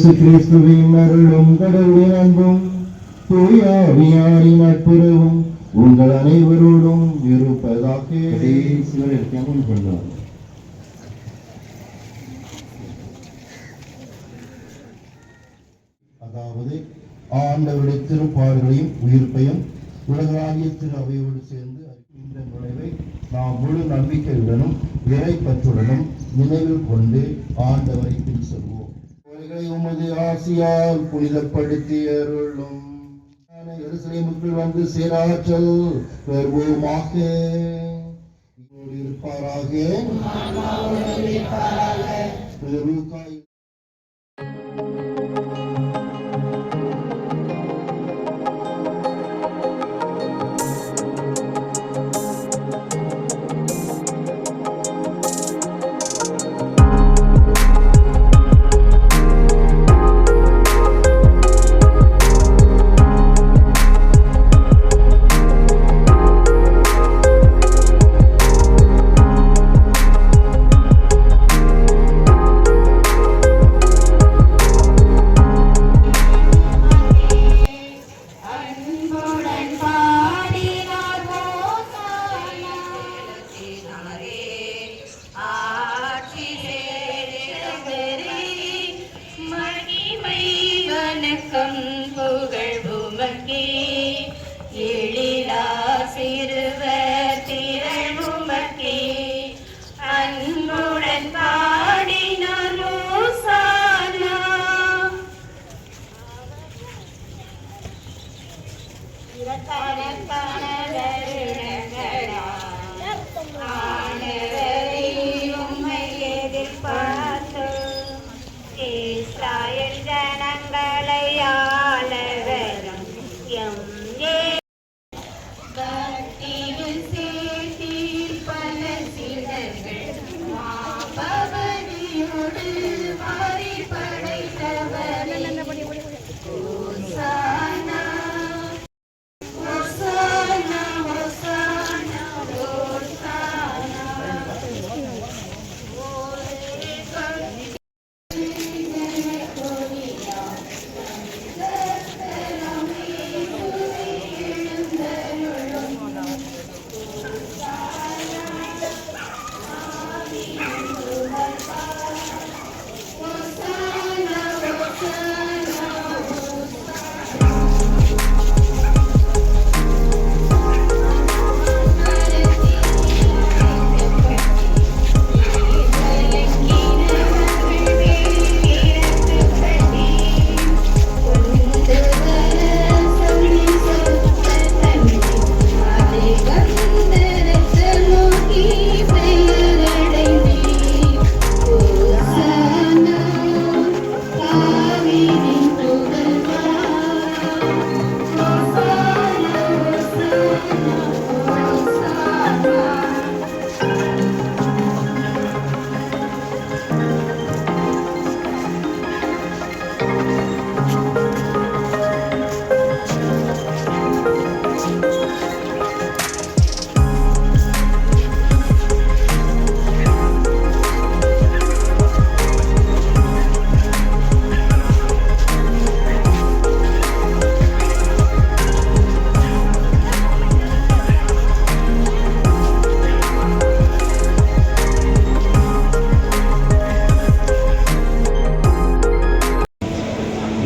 இயேசு கிறிஸ்துவின் அருளும் கடவுளின் அன்பும் தூயாவியாரின் நட்புறவும் உங்கள் அனைவரோடும் இருப்பதாக கொண்டார் அதாவது ஆண்டவருடைய திருப்பாடுகளையும் உயிர்ப்பையும் உலகளாகிய திரு அவையோடு சேர்ந்து இந்த நுழைவை நாம் முழு நம்பிக்கையுடனும் இறை பற்றுடனும் நினைவில் கொண்டு ஆண்டவரை பின் செல்வோம் கோயில்களை உமது ஆசியால் புனிதப்படுத்தி அருளும். எருசலேமுக்குள் வந்து சேராற்றல் இங்கோடு இருப்பாராக. வணக்கம் புகழ் உமக்கே எழிலா சிறுவர் திரள் உமக்கே அன்புடன் பாடினார் ஓசானா.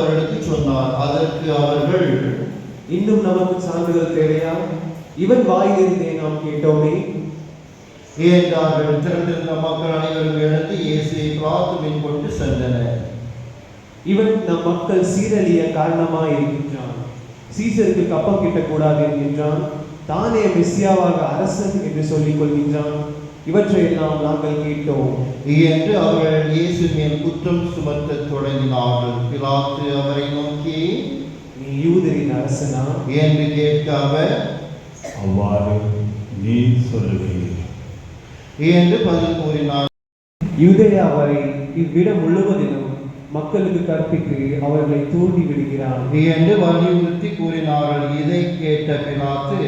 அவர்களுக்கு சொன்னார் அதற்கு அவர்கள் இன்னும் நமக்கு சான்றுகள் தேவையா? இவன் வாயிலிருந்தே நாம் கேட்டோமே. என்றார்கள் திரண்டிருந்த மக்கள் அனைவரும் எழுந்து இயேசுவை பிரார்த்தனை கொண்டு சென்றனர். இவன் நம் மக்கள் சீரழிய காரணமாய் இருக்கின்றான். சீசருக்கு கப்பம் கிட்டக்கூடாது என்கின்றான். தானே மெஸ்ஸியாவாக அரசன் என்று சொல்லிக் கொள்கின்றான். இவற்றையெல்லாம் நாங்கள் கேட்டோம். என்று அவர்கள் இயேசு மேல் குற்றம் சுமத்தத் தொடங்கினார்கள். பிலாத்து அவரை நோக்கி நீ யூதரின் அரசனா? என்று கேட்க அவர் அவ்வாறு நீ சொல்லுகிறீர்கள் என்று பதில் கூறினார் யூதேயா வரை இவ்விடம் முழுவதிலும் மக்களுக்கு கற்பித்து அவர்களை தூண்டி விடுகிறான் என்று வலியுறுத்தி கூறினார்கள். இதை கேட்ட பிலாத்து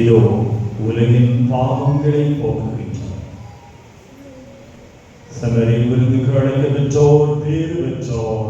இதோ உலகின் பாவங்களை போக்குகின்றோம் சமரி விருதுக்கு அழைக்க பெற்றோர் பேறு பெற்றோர்